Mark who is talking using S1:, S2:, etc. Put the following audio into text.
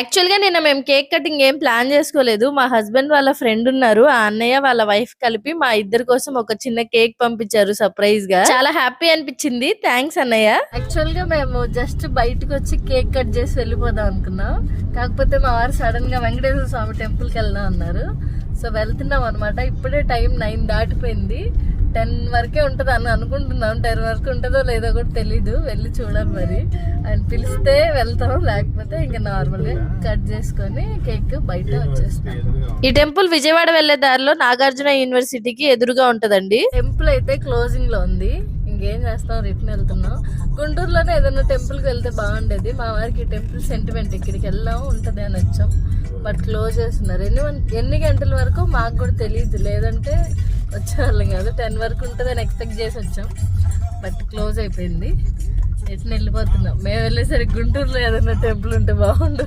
S1: యాక్చువల్గా నిన్న మేము కేక్ కటింగ్ ఏం ప్లాన్ చేసుకోలేదు. మా హస్బెండ్ వాళ్ళ ఫ్రెండ్ ఉన్నారు. ఆ అన్నయ్య వాళ్ళ వైఫ్ కలిపి మా ఇద్దరి కోసం ఒక చిన్న కేక్ పంపించారు సర్ప్రైజ్గా. చాలా హ్యాపీ అనిపించింది. థ్యాంక్స్ అన్నయ్య. యాక్చువల్గా మేము జస్ట్ బయటకు వచ్చి కేక్ కట్ చేసి వెళ్ళిపోదాం అనుకున్నాం. కాకపోతే మా వారు సడన్గా వెంకటేశ్వర స్వామి టెంపుల్కి వెళ్దాం అన్నారు. సో వెళ్తున్నాం అనమాట ఇప్పుడే టైం నైన్ దాటిపోయింది. టెన్ వరకే ఉంటుంది అని అనుకుంటున్నాం. టెన్ వరకు ఉంటుందో లేదో కూడా తెలీదు. వెళ్ళి చూడాలి మరి. ఆయన పిలిస్తే వెళ్తాం. లేకపోతే ఇంకా నార్మల్గా కట్ చేసుకొని కేక్ బయట వచ్చేస్తాం. ఈ టెంపుల్ విజయవాడ వెళ్ళే దారిలో నాగార్జున యూనివర్సిటీకి ఎదురుగా ఉంటదండి. టెంపుల్ అయితే క్లోజింగ్లో ఉంది. ఇంకేం చేస్తాం? రిటర్న్ వెళ్తున్నాం. గుంటూరులోనే ఏదైనా టెంపుల్కి వెళ్తే బాగుండేది. మా వారికి టెంపుల్ సెంటిమెంట్ ఇక్కడికి వెళ్దాం ఉంటది అని వచ్చాం. బట్ క్లోజ్ చేస్తున్నారు ఎన్ని ఎన్ని గంటల వరకు మాకు కూడా తెలియదు లేదంటే వచ్చేవాళ్ళం కాదు. టెన్ వరకు ఉంటుందని ఎక్స్పెక్ట్ చేసి వచ్చాం. బట్ క్లోజ్ అయిపోయింది. ఎట్లా వెళ్ళిపోతున్నాం. మేము వెళ్ళేసరికి గుంటూరులో ఏదైనా టెంపుల్ ఉంటే బాగుండు.